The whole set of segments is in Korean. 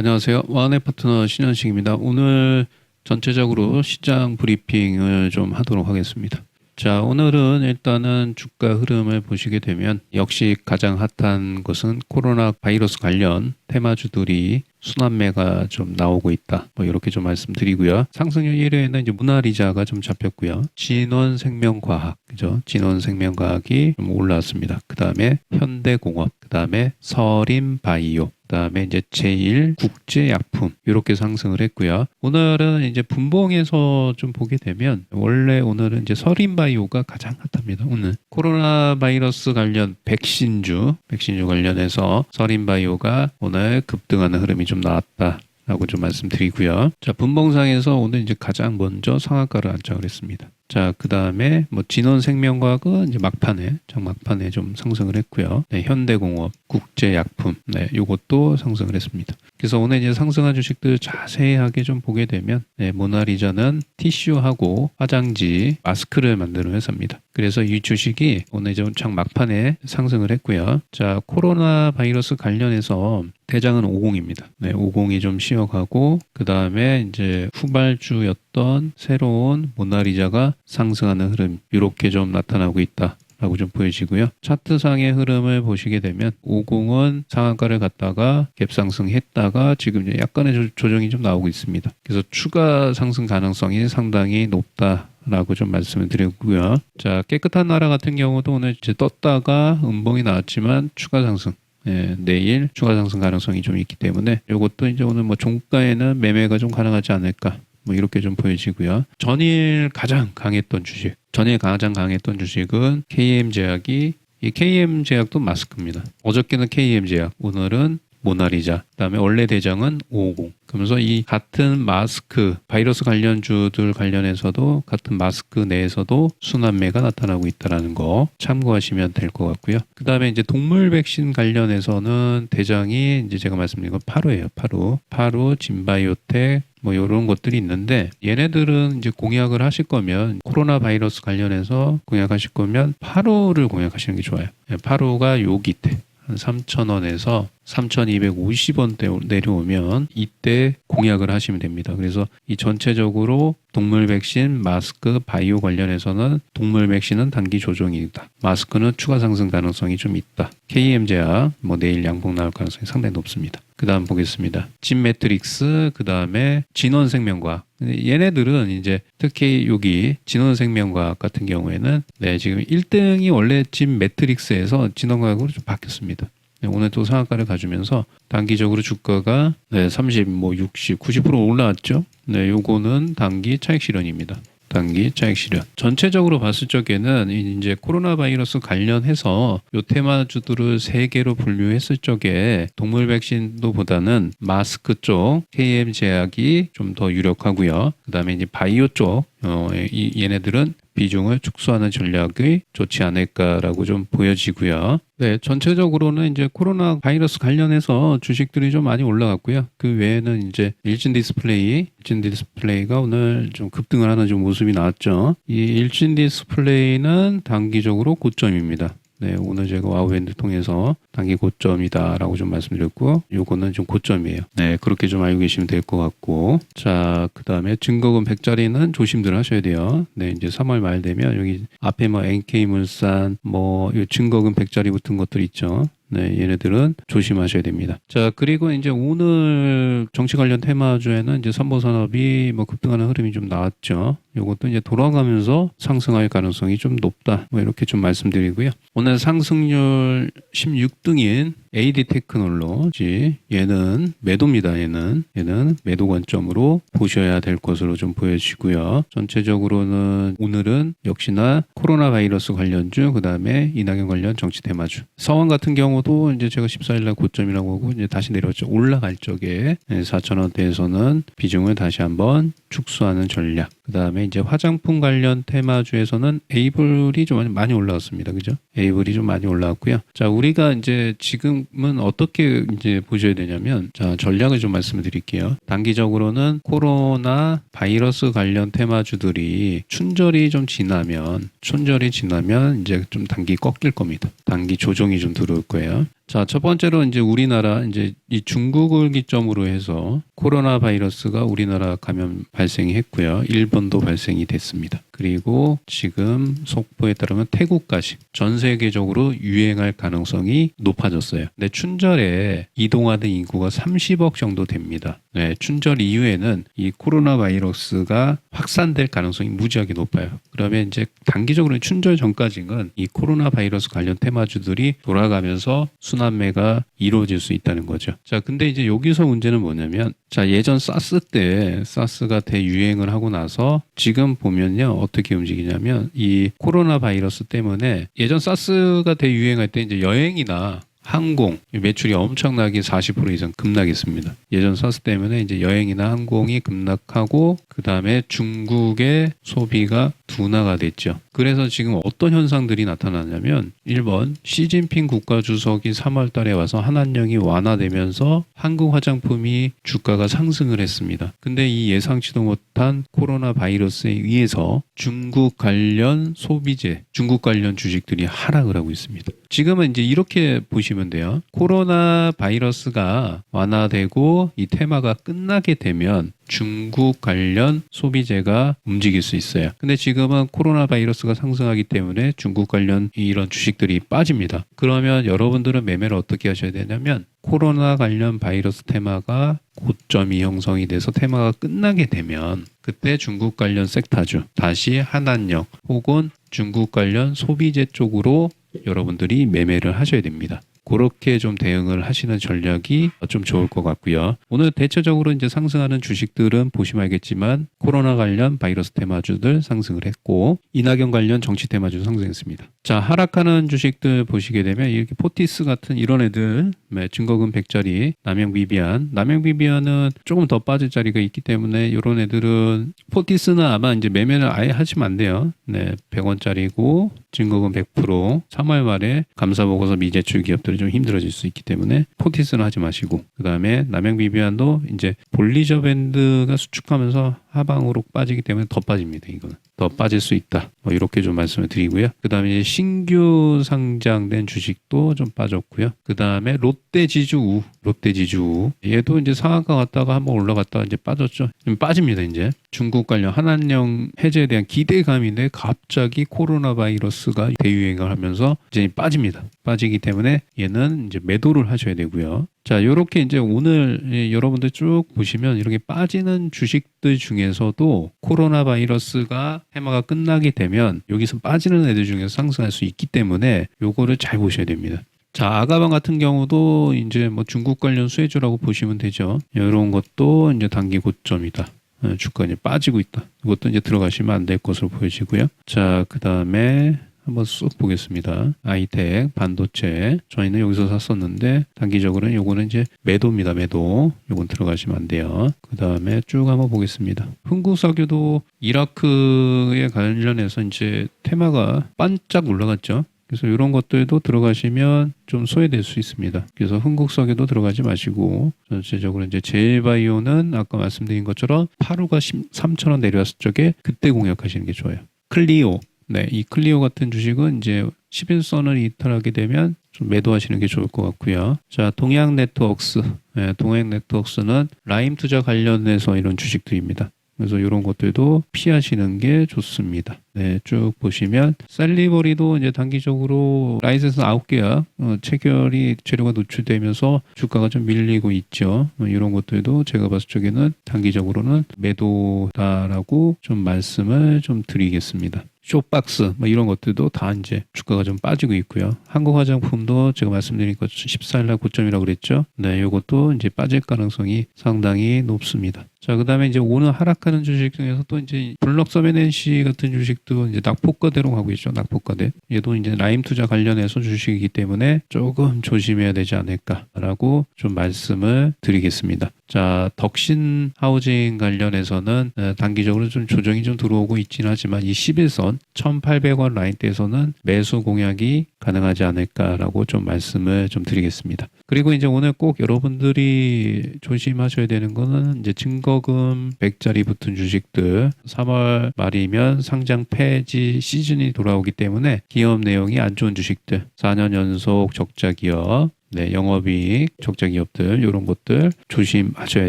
안녕하세요. 와한의 파트너 신현식입니다. 오늘 전체적으로 시장 브리핑을 좀 하도록 하겠습니다. 자, 오늘은 일단은 주가 흐름을 보시게 되면 역시 가장 핫한 것은 코로나 바이러스 관련 테마주들이 순환매가 좀 나오고 있다. 뭐 이렇게 좀 말씀드리고요. 상승률 1위에는 이제 모나리자가 좀 잡혔고요. 진원생명과학, 그죠? 진원생명과학이 좀 올라왔습니다. 그 다음에 현대공업, 그 다음에 서림바이오, 그다음에 이제 제일 국제약품 이렇게 상승을 했고요. 오늘은 이제 분봉에서 좀 보게 되면 원래 오늘은 이제 서린바이오가 가장 핫합니다. 오늘 코로나 바이러스 관련 백신주 백신주 관련해서 서린바이오가 오늘 급등하는 흐름이 좀 나왔다. 라고 좀 말씀드리고요. 자, 분봉상에서 오늘 이제 가장 먼저 상한가를 안착을 했습니다. 자, 그 다음에 뭐 진원생명과학은 이제 막판에, 장막판에 좀 상승을 했고요. 네, 현대공업, 국제약품, 네, 요것도 상승을 했습니다. 그래서 오늘 이제 상승한 주식들 자세하게 좀 보게 되면, 네, 모나리자는 티슈하고 화장지, 마스크를 만드는 회사입니다. 그래서 이 주식이 오늘 이제 장 막판에 상승을 했고요. 자, 코로나 바이러스 관련해서 대장은 50입니다. 네, 50이 좀 쉬어가고, 그 다음에 이제 후발주였던 새로운 모나리자가 상승하는 흐름 이렇게 좀 나타나고 있다. 라고 좀 보여지고요. 차트상의 흐름을 보시게 되면 50은 상한가를 갔다가 갭상승했다가 지금 약간의 조정이 좀 나오고 있습니다. 그래서 추가 상승 가능성이 상당히 높다. 라고 좀 말씀을 드리고요. 자, 깨끗한 나라 같은 경우도 오늘 이제 떴다가 음봉이 나왔지만 추가 상승 예, 내일 추가 상승 가능성이 좀 있기 때문에 이것도 이제 오늘 뭐 종가에는 매매가 좀 가능하지 않을까 뭐 이렇게 좀 보여지고요. 전일 가장 강했던 주식, 전일 가장 강했던 주식은 KM 제약이 이 KM 제약도 마스크입니다. 어저께는 KM 제약, 오늘은 모나리자, 그다음에 원래 대장은 550. 그러면서 이 같은 마스크 바이러스 관련주들 관련해서도 같은 마스크 내에서도 순환매가 나타나고 있다라는 거 참고하시면 될 것 같고요. 그다음에 이제 동물 백신 관련해서는 대장이 이제 제가 말씀드린 건 파루예요. 파루, 파루, 진바이오텍, 뭐 이런 것들이 있는데 얘네들은 이제 공약을 하실 거면 코로나 바이러스 관련해서 공약하실 거면 파루를 공약하시는 게 좋아요. 예, 파루가 요 기태 한 3,000원에서 3,250원대 내려오면 이때 공약을 하시면 됩니다. 그래서 이 전체적으로 동물 백신, 마스크, 바이오 관련해서는 동물 백신은 단기 조정이다. 마스크는 추가 상승 가능성이 좀 있다. KM제약 뭐 내일 양봉 나올 가능성이 상당히 높습니다. 그 다음 보겠습니다. 진 매트릭스, 그 다음에 진원생명과학. 얘네들은 이제 특히 여기 진원생명과학 같은 경우에는 네, 지금 1등이 원래 진 매트릭스에서 진원과학으로 좀 바뀌었습니다. 네, 오늘 또 상한가를 가주면서 단기적으로 주가가 네, 30, 뭐 60, 90% 올라왔죠. 네, 요거는 단기 차익 실현입니다. 단기 차익 실현. 전체적으로 봤을 적에는 이제 코로나 바이러스 관련해서 요 테마주들을 세 개로 분류했을 적에 동물 백신도 보다는 마스크 쪽 KM 제약이 좀 더 유력하고요. 그다음에 이제 바이오 쪽 어, 이, 얘네들은 비중을 축소하는 전략이 좋지 않을까라고 좀 보여지고요. 네, 전체적으로는 이제 코로나 바이러스 관련해서 주식들이 좀 많이 올라갔고요. 그 외에는 이제 일진 디스플레이, 일진 디스플레이가 오늘 좀 급등을 하는 좀 모습이 나왔죠. 이 일진 디스플레이는 단기적으로 고점입니다. 네, 오늘 제가 와우밴드 통해서 단기 고점이다라고 좀 말씀드렸고, 요거는 좀 고점이에요. 네, 그렇게 좀 알고 계시면 될 것 같고, 자, 그 다음에 증거금 100짜리는 조심들 하셔야 돼요. 네, 이제 3월 말 되면 여기 앞에 뭐 NK물산, 뭐, 증거금 100짜리 붙은 것들 있죠. 네, 얘네들은 조심하셔야 됩니다. 자, 그리고 이제 오늘 정치 관련 테마주에는 이제 선보산업이 뭐 급등하는 흐름이 좀 나왔죠. 요것도 이제 돌아가면서 상승할 가능성이 좀 높다. 뭐 이렇게 좀 말씀드리고요. 오늘 상승률 16등인 AD 테크놀로지 얘는 매도입니다. 얘는 얘는 매도 관점으로 보셔야 될 것으로 좀 보여지고요. 전체적으로는 오늘은 역시나 코로나 바이러스 관련주 그다음에 이낙연 관련 정치 테마주. 서원 같은 경우 도 이제 제가 14일 날 고점이라고 하고 이제 다시 내려왔죠. 올라갈 적에 4천원대에서는 비중을 다시 한번 축소하는 전략. 그다음에 이제 화장품 관련 테마주에서는 에이블이 좀 많이 올라왔습니다. 그죠? 에이블이 좀 많이 올라왔고요. 자, 우리가 이제 지금은 어떻게 이제 보셔야 되냐면 자, 전략을 좀 말씀을 드릴게요. 단기적으로는 코로나 바이러스 관련 테마주들이 춘절이 좀 지나면 춘절이 지나면 이제 좀 단기 꺾일 겁니다. 단기 조정이 좀 들어올 거예요. Yeah. 자, 첫 번째로 이제 우리나라 이제 이 중국을 기점으로 해서 코로나 바이러스가 우리나라 감염 발생이 했고요. 일본도 발생이 됐습니다. 그리고 지금 속보에 따르면 태국까지 전 세계적으로 유행할 가능성이 높아졌어요. 근데 춘절에 이동하는 인구가 30억 정도 됩니다. 네, 춘절 이후에는 이 코로나 바이러스가 확산될 가능성이 무지하게 높아요. 그러면 이제 단기적으로 춘절 전까지는 이 코로나 바이러스 관련 테마주들이 돌아가면서 순 환매가 이루어질 수 있다는 거죠. 자, 근데 이제 여기서 문제는 뭐냐면 자, 예전 사스 때 사스가 대유행을 하고 나서 지금 보면요. 어떻게 움직이냐면 이 코로나 바이러스 때문에 예전 사스가 대유행할 때 이제 여행이나 항공 매출이 엄청나게 40% 이상 급락했습니다. 예전 사스 때문에 이제 여행이나 항공이 급락하고 그 다음에 중국의 소비가 둔화가 됐죠. 그래서 지금 어떤 현상들이 나타나냐면 1번 시진핑 국가 주석이 3월 달에 와서 한한령이 완화되면서 한국 화장품이 주가가 상승을 했습니다. 근데 이 예상치도 못한 코로나 바이러스에 의해서 중국 관련 소비재, 중국 관련 주식들이 하락을 하고 있습니다. 지금은 이제 이렇게 보시면 돼요. 코로나 바이러스가 완화되고 이 테마가 끝나게 되면 중국 관련 소비재가 움직일 수 있어요. 근데 지금은 코로나 바이러스가 상승하기 때문에 중국 관련 이런 주식들이 빠집니다. 그러면 여러분들은 매매를 어떻게 하셔야 되냐면 코로나 관련 바이러스 테마가 고점이 형성이 돼서 테마가 끝나게 되면 그때 중국 관련 섹타주 다시 한한령 혹은 중국 관련 소비재 쪽으로 여러분들이 매매를 하셔야 됩니다. 그렇게 좀 대응을 하시는 전략이 좀 좋을 것 같고요. 오늘 대체적으로 이제 상승하는 주식들은 보시면 알겠지만 코로나 관련 바이러스 테마주들 상승을 했고 이낙연 관련 정치 테마주 상승했습니다. 자 하락하는 주식들 보시게 되면 이렇게 포티스 같은 이런 애들 네, 증거금 100짜리 남영 비비안 남영 비비안은 조금 더 빠질 자리가 있기 때문에 이런 애들은 포티스는 아마 이제 매매를 아예 하시면 안 돼요. 네 100원짜리고 증거금 100% 3월 말에 감사 보고서 미제출 기업들이 좀 힘들어질 수 있기 때문에 포티스는 하지 마시고 그 다음에 남영 비비안도 이제 볼리저 밴드가 수축하면서 하방으로 빠지기 때문에 더 빠집니다. 이거는 더 빠질 수 있다. 뭐 이렇게 좀 말씀을 드리고요. 그 다음에 신규 상장된 주식도 좀 빠졌고요. 그 다음에 롯데지주, 롯데지주 얘도 이제 상한가 갔다가 한번 올라갔다가 이제 빠졌죠. 좀 빠집니다. 이제 중국 관련 한한령 해제에 대한 기대감인데 갑자기 코로나 바이러스가 대유행을 하면서 이제 빠집니다. 빠지기 때문에 얘는 이제 매도를 하셔야 되고요. 자, 요렇게 이제 오늘 예, 여러분들 쭉 보시면 이렇게 빠지는 주식들 중에서도 코로나 바이러스가 테마가 끝나게 되면 여기서 빠지는 애들 중에서 상승할 수 있기 때문에 요거를 잘 보셔야 됩니다. 자, 아가방 같은 경우도 이제 뭐 중국 관련 수혜주라고 보시면 되죠. 이런 것도 이제 단기 고점이다. 어, 주가 이제 빠지고 있다. 이것도 이제 들어가시면 안 될 것으로 보여지고요. 자, 그 다음에 한번 쑥 보겠습니다. 아이텍 반도체 저희는 여기서 샀었는데 단기적으로는 요거는 이제 매도입니다. 매도. 요건 들어가시면 안 돼요. 그 다음에 쭉 한번 보겠습니다. 흥국석유도 이라크에 관련해서 이제 테마가 반짝 올라갔죠. 그래서 이런 것들도 들어가시면 좀 소외될 수 있습니다. 그래서 흥국석에도 들어가지 마시고 전체적으로 이제 제일바이오는 아까 말씀드린 것처럼 8호가 3,000원 내려왔을 적에 그때 공략하시는 게 좋아요. 클리오 네, 이 클리오 같은 주식은 이제 11선을 이탈하게 되면 좀 매도하시는 게 좋을 것 같고요. 자, 동양 네트워크스. 네, 동양 네트워크스는 라임 투자 관련해서 이런 주식들입니다. 그래서 이런 것들도 피하시는 게 좋습니다. 네, 쭉 보시면 셀리버리도 이제 단기적으로 라이센스 9개야 어, 체결이 재료가 노출되면서 주가가 좀 밀리고 있죠. 어, 이런 것들도 제가 봤을 적에는 단기적으로는 매도다라고 좀 말씀을 좀 드리겠습니다. 쇼박스 뭐 이런 것들도 다 이제 주가가 좀 빠지고 있고요. 한국 화장품도 제가 말씀드린 것 14일 날 고점이라고 그랬죠. 네, 이것도 이제 빠질 가능성이 상당히 높습니다. 자, 그 다음에 이제 오늘 하락하는 주식 중에서 또 이제 블럭 서베넨시 같은 주식도 이제 낙폭과대로 가고 있죠. 낙폭과대. 얘도 이제 라임 투자 관련해서 주식이기 때문에 조금 조심해야 되지 않을까라고 좀 말씀을 드리겠습니다. 자, 덕신 하우징 관련해서는 어, 단기적으로 좀 조정이 좀 들어오고 있긴 하지만 이 11선 1,800원 라인대에서는 매수 공약이 가능하지 않을까라고 좀 말씀을 좀 드리겠습니다. 그리고 이제 오늘 꼭 여러분들이 조심하셔야 되는 거는 이제 증거금 100짜리 붙은 주식들 3월 말이면 상장 폐지 시즌이 돌아오기 때문에 기업 내용이 안 좋은 주식들 4년 연속 적자 기업 네, 영업이익, 적자 기업들 이런 것들 조심하셔야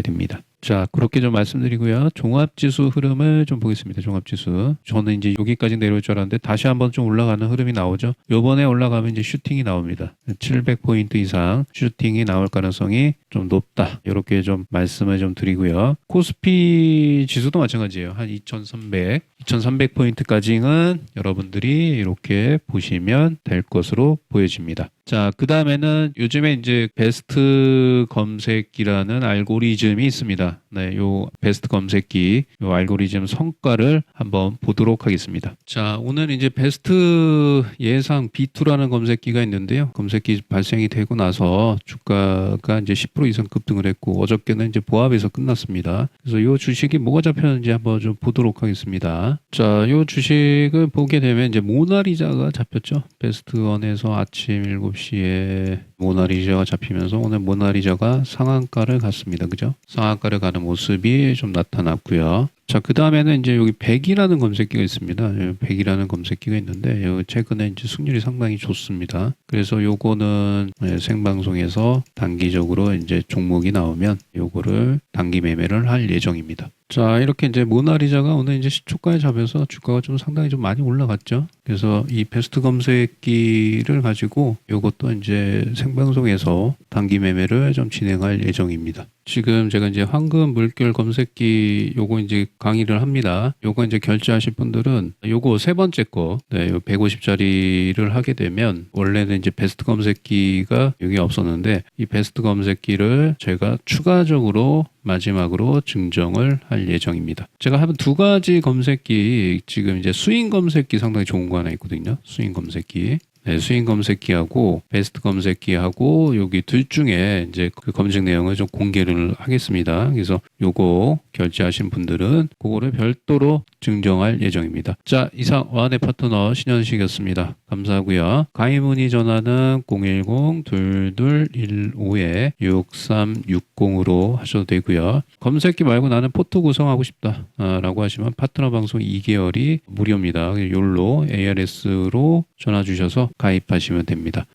됩니다. 자, 그렇게 좀 말씀드리고요. 종합지수 흐름을 좀 보겠습니다. 종합지수. 저는 이제 여기까지 내려올 줄 알았는데 다시 한번 좀 올라가는 흐름이 나오죠. 요번에 올라가면 이제 슈팅이 나옵니다. 700포인트 이상 슈팅이 나올 가능성이 좀 높다. 이렇게 좀 말씀을 좀 드리고요. 코스피 지수도 마찬가지예요. 한 2300, 2300포인트까지는 여러분들이 이렇게 보시면 될 것으로 보여집니다. 자, 그 다음에는 요즘에 이제 베스트 검색기라는 알고리즘이 있습니다. 네, 요 베스트 검색기, 요 알고리즘 성과를 한번 보도록 하겠습니다. 자, 오늘 이제 베스트 예상 B2라는 검색기가 있는데요. 검색기 발생이 되고 나서 주가가 이제 10% 이상 급등을 했고 어저께는 이제 보합에서 끝났습니다. 그래서 요 주식이 뭐가 잡혔는지 한번 좀 보도록 하겠습니다. 자, 요 주식을 보게 되면 이제 모나리자가 잡혔죠. 베스트 원에서 아침 7 시에 모나리자가 잡히면서 오늘 모나리자가 상한가를 갔습니다. 그죠? 상한가를 가는 모습이 좀 나타났고요. 자, 그 다음에는 이제 여기 100이라는 검색기가 있습니다. 100이라는 검색기가 있는데, 요 최근에 이제 승률이 상당히 좋습니다. 그래서 요거는 네, 생방송에서 단기적으로 이제 종목이 나오면 요거를 단기 매매를 할 예정입니다. 자, 이렇게 이제 모나리자가 오늘 이제 시초가에 잡혀서 주가가 좀 상당히 좀 많이 올라갔죠. 그래서 이 베스트 검색기를 가지고 요것도 이제 생 방송에서 단기 매매를 좀 진행할 예정입니다. 지금 제가 이제 황금 물결 검색기 요거 이제 강의를 합니다. 요거 이제 결제하실 분들은 요거 세 번째 거, 네, 요 150짜리를 하게 되면 원래는 이제 베스트 검색기가 여기 없었는데 이 베스트 검색기를 제가 추가적으로 마지막으로 증정을 할 예정입니다. 제가 한 두 가지 검색기 지금 이제 스윙 검색기 상당히 좋은 거 하나 있거든요. 스윙 검색기. 네, 스윙 검색기하고 베스트 검색기하고 여기 둘 중에 이제 그 검색 내용을 좀 공개를 하겠습니다. 그래서 요거 결제하신 분들은 그거를 별도로 증정할 예정입니다. 자, 이상 와한의 파트너 신현식이었습니다. 감사하고요. 가입 문의 전화는 010-2215-6360으로 하셔도 되고요. 검색기 말고 나는 포트 구성하고 싶다 아, 라고 하시면 파트너 방송 2개월이 무료입니다. 욜로 ARS로 전화 주셔서 가입하시면 됩니다.